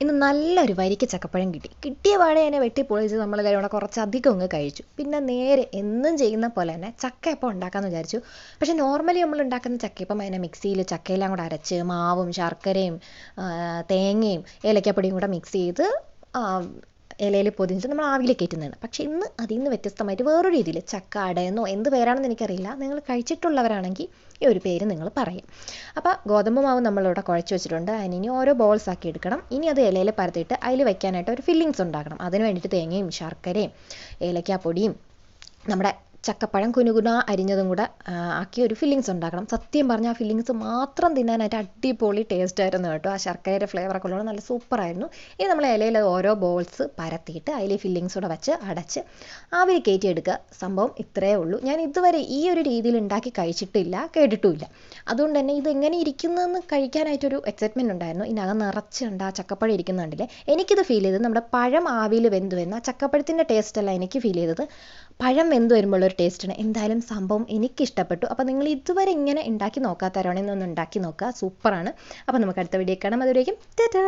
ഇന്ന് നല്ലൊരു വരിക്ക് ചക്കപ്പഴം കിട്ടി. കിട്ടിയ പാടെ തന്നെ വെട്ടി പൊളിച്ച് നമ്മളെല്ലാവരും കൂടെ കുറച്ചധികം അങ്ങ് കഴിച്ചു. പിന്നെ നേരെ എന്നും ചെയ്യുന്ന പോലെ തന്നെ ചക്കയപ്പം ഉണ്ടാക്കാമെന്ന് വിചാരിച്ചു. പക്ഷേ നോർമലി നമ്മൾ ഉണ്ടാക്കുന്ന ചക്കയപ്പം അതിനെ മിക്സിയിൽ ചക്കയെല്ലാം കൂടെ അരച്ച് മാവും ശർക്കരയും തേങ്ങയും ഏലക്കപ്പൊടിയും കൂടെ മിക്സ് ചെയ്ത് ഇലയിൽ പൊതിഞ്ഞിട്ട് നമ്മൾ ആവിയിൽ കയറ്റുന്നതാണ്. പക്ഷെ ഇന്ന് അതിൽ നിന്ന് വ്യത്യസ്തമായിട്ട് വേറൊരു രീതിയിൽ ചക്ക അടയെന്നോ എന്ത് പേരാണെന്ന് എനിക്കറിയില്ല. നിങ്ങൾ കഴിച്ചിട്ടുള്ളവരാണെങ്കിൽ ഈ ഒരു പേര് നിങ്ങൾ പറയും. അപ്പോൾ ഗോതമ്പ് മാവ് നമ്മളിവിടെ കുഴച്ച് വെച്ചിട്ടുണ്ട്. അതിന് ഓരോ ബോൾസ് ആക്കി എടുക്കണം. ഇനി അത് ഇലയിൽ പരത്തിയിട്ട് അതിൽ വെക്കാനായിട്ട് ഒരു ഫില്ലിങ്സ് ഉണ്ടാക്കണം. അതിന് വേണ്ടിയിട്ട് തേങ്ങയും ശർക്കരയും ഏലക്കാപ്പൊടിയും നമ്മുടെ ചക്കപ്പഴം കുനുകുന അരിഞ്ഞതും കൂടെ ആക്കി ഒരു ഫില്ലിങ്സ് ഉണ്ടാക്കണം. സത്യം പറഞ്ഞാൽ ആ ഫില്ലിങ്സ് മാത്രം തിന്നാനായിട്ട് അടിപൊളി ടേസ്റ്റ് ആയിരുന്നു കേട്ടോ. ആ ശർക്കരയുടെ ഫ്ലേവറൊക്കെ ഉള്ളത് നല്ല സൂപ്പറായിരുന്നു ഇനി നമ്മൾ ഇലയിൽ ഓരോ ബോൾസ് പരത്തിയിട്ട് അതിൽ ഫില്ലിങ്സ് കൂടെ വെച്ച് അടച്ച് ആവിയിൽ കയറ്റിയെടുക്കുക സംഭവം ഇത്രയേ ഉള്ളൂ. ഞാൻ ഇതുവരെ ഈ ഒരു രീതിയിൽ ഉണ്ടാക്കി കഴിച്ചിട്ടില്ല കേട്ടിട്ടുമില്ല. അതുകൊണ്ട് തന്നെ ഇത് എങ്ങനെ ഇരിക്കുന്നതെന്ന് കഴിക്കാനായിട്ടൊരു എക്സൈറ്റ്മെന്റ് ഉണ്ടായിരുന്നു. ഇതിനകം നിറച്ചുണ്ട് ആ ചക്കപ്പഴം ഇരിക്കുന്നുണ്ടല്ലേ എനിക്കിത് ഫീൽ ചെയ്തത് നമ്മുടെ പഴം ആവിയിൽ വെന്തു വരുന്ന ആ ചക്കപ്പഴത്തിന്റെ ടേസ്റ്റ് അല്ല എനിക്ക് ഫീൽ ചെയ്തത്. പഴം വെന്ത് ഒരു ടേസ്റ്റാണ് എന്തായാലും സംഭവം എനിക്ക് ഇഷ്ടപ്പെട്ടു അപ്പോൾ നിങ്ങൾ ഇതുവരെ ഇങ്ങനെ ഉണ്ടാക്കി നോക്കാത്തവരാണെങ്കിൽ ഒന്ന് ഉണ്ടാക്കി നോക്കുക. സൂപ്പറാണ്. അപ്പോൾ നമുക്ക് അടുത്ത വീഡിയോ കാണാം. അതുവരേക്കും ടാറ്റാ